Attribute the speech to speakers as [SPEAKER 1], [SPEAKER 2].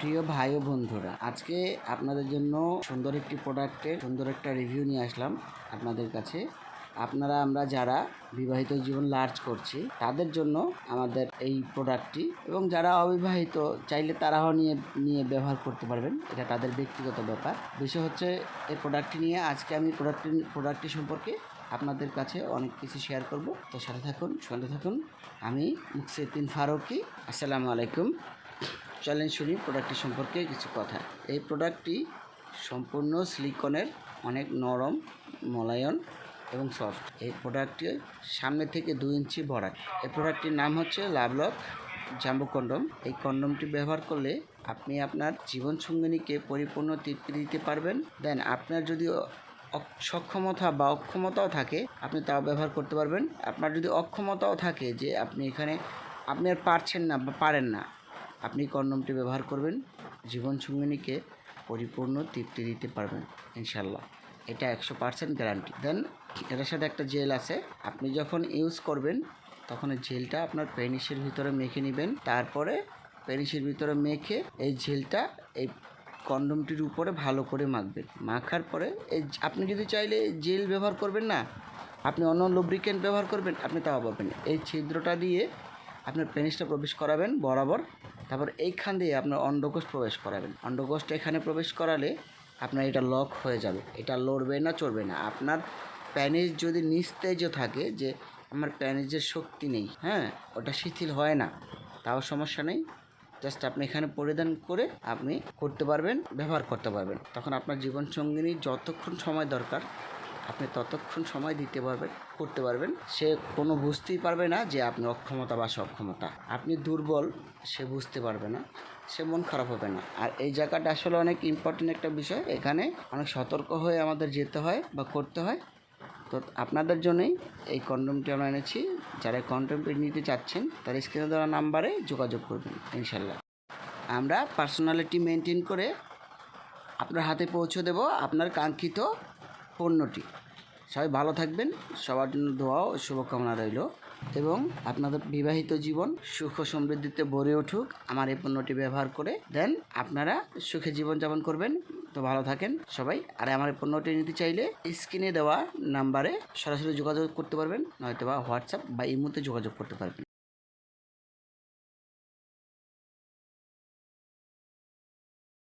[SPEAKER 1] প্রিয় ভাই ও বন্ধুরা, আজকে আপনাদের জন্য সুন্দর একটি প্রোডাক্টের সুন্দর একটা রিভিউ নিয়ে আসলাম আপনাদের কাছে। আপনারা, আমরা যারা বিবাহিত জীবন লার্জ করছি, তাদের জন্য আমাদের এই প্রোডাক্টটি এবং যারা অবিবাহিত, চাইলে তারাও নিয়ে নিয়ে ব্যবহার করতে পারবেন। এটা তাদের ব্যক্তিগত ব্যাপার। বিষয় হচ্ছে, এই প্রোডাক্টটি নিয়ে আজকে আমি প্রোডাক্টটি প্রোডাক্টটি সম্পর্কে আপনাদের কাছে অনেক কিছু শেয়ার করব। তো সাথে থাকুন, সঙ্গে থাকুন। আমি মুকসিদ্দিন ফারুকি। আসসালামু আলাইকুম। চলেন শুনি প্রোডাক্টটি সম্পর্কে কিছু কথা। এই প্রোডাক্টটি সম্পূর্ণ সিলিকনের অনেক নরম মলায়ন এবং সফট এই প্রোডাক্টটি সামনে থেকে দু ইঞ্চি বড়া এই প্রোডাক্টটির নাম হচ্ছে লাভলক জাম্বো কন্ডম এই কন্ডমটি ব্যবহার করলে আপনি আপনার জীবন সঙ্গিনীকে পরিপূর্ণ তৃপ্তি দিতে পারবেন। দেন আপনার যদি সক্ষমতা বা অক্ষমতাও থাকে, আপনি তাও ব্যবহার করতে পারবেন। আপনার যদি অক্ষমতাও থাকে যে আপনি এখানে, আপনি আর পারছেন না বা পারেন না আপনি কন্ডমটি ব্যবহার করবেন, জীবন সঙ্গিনীকে পরিপূর্ণ তৃপ্তি দিতে পারবেন ইনশাল্লাহ এটা একশো পার্সেন্ট গ্যারান্টি দেন এটার সাথে একটা জেল আছে। আপনি যখন ইউজ করবেন, তখন জেলটা আপনার পেনিসের ভিতরে মেখে নেবেন। তারপরে পেনিসের ভিতরে মেখে এই জেলটা এই কন্ডমটির উপরে ভালো করে মাখবেন। মাখার পরে এই আপনি যদি চাইলে জেল ব্যবহার করবেন না, আপনি অন্য লুব্রিকেন্ট ব্যবহার করবেন, আপনি তাও পারবেন এই ছিদ্রটা দিয়ে আপনার পেনিসটা প্রবেশ করাবেন বরাবর। তারপর এইখান দিয়ে আপনার অন্ডকোষ প্রবেশ করাবেন। অন্ডকোষটা এখানে প্রবেশ করালে আপনার এটা লক হয়ে যাবে। এটা লড়বে না, চড়বে না। আপনার প্যানেজ যদি নিস্তেজ থাকে যে আমার প্যানেজের শক্তি নেই হ্যাঁ ওটা শিথিল হয় না, তাও সমস্যা নেই। জাস্ট আপনি এখানে পরিধান করে আপনি করতে পারবেন, ব্যবহার করতে পারবেন। তখন আপনার জীবন সঙ্গিনী যতক্ষণ সময় দরকার আপনি ততক্ষণ সময় দিতে পারবেন, করতে পারবেন। সে কোনো বুঝতেই পারবে না যে আপনি অক্ষমতা বা সক্ষমতা। আপনি দুর্বল, সে বুঝতে পারবে না, সে মন খারাপ হবে না। আর এই জায়গাটা আসলে অনেক ইম্পর্টেন্ট একটা বিষয়। এখানে অনেক সতর্ক হয়ে আমাদের যেতে হয় বা করতে হয়। তো আপনাদের জন্যই এই কন্ডমটি আমরা এনেছি। যারা কন্ডমটি নিতে চাচ্ছেন, তার স্ক্রিনে দেওয়া নাম্বারে যোগাযোগ করবেন, ইনশাল্লাহ। আমরা পার্সোনালিটি মেনটেন করে আপনার হাতে পৌঁছে দেব। আপনার কাঙ্ক্ষিত পণ্যটি সবাই ভালো থাকবেন, সবার জন্য দোয়া ও শুভকামনা রইল এবং আপনাদের বিবাহিত জীবন সুখ সমৃদ্ধিতে ভরে উঠুক আমার এই পণ্যটি ব্যবহার করে। দেন আপনারা সুখে জীবনযাপন করবেন, তো ভালো থাকেন সবাই। আর আমার এই পণ্যটি নিতে চাইলে স্ক্রিনে দেওয়া নাম্বারে সরাসরি যোগাযোগ করতে পারবেন নয়তো বা হোয়াটসঅ্যাপ বা ইমোতে যোগাযোগ করতে পারবেন।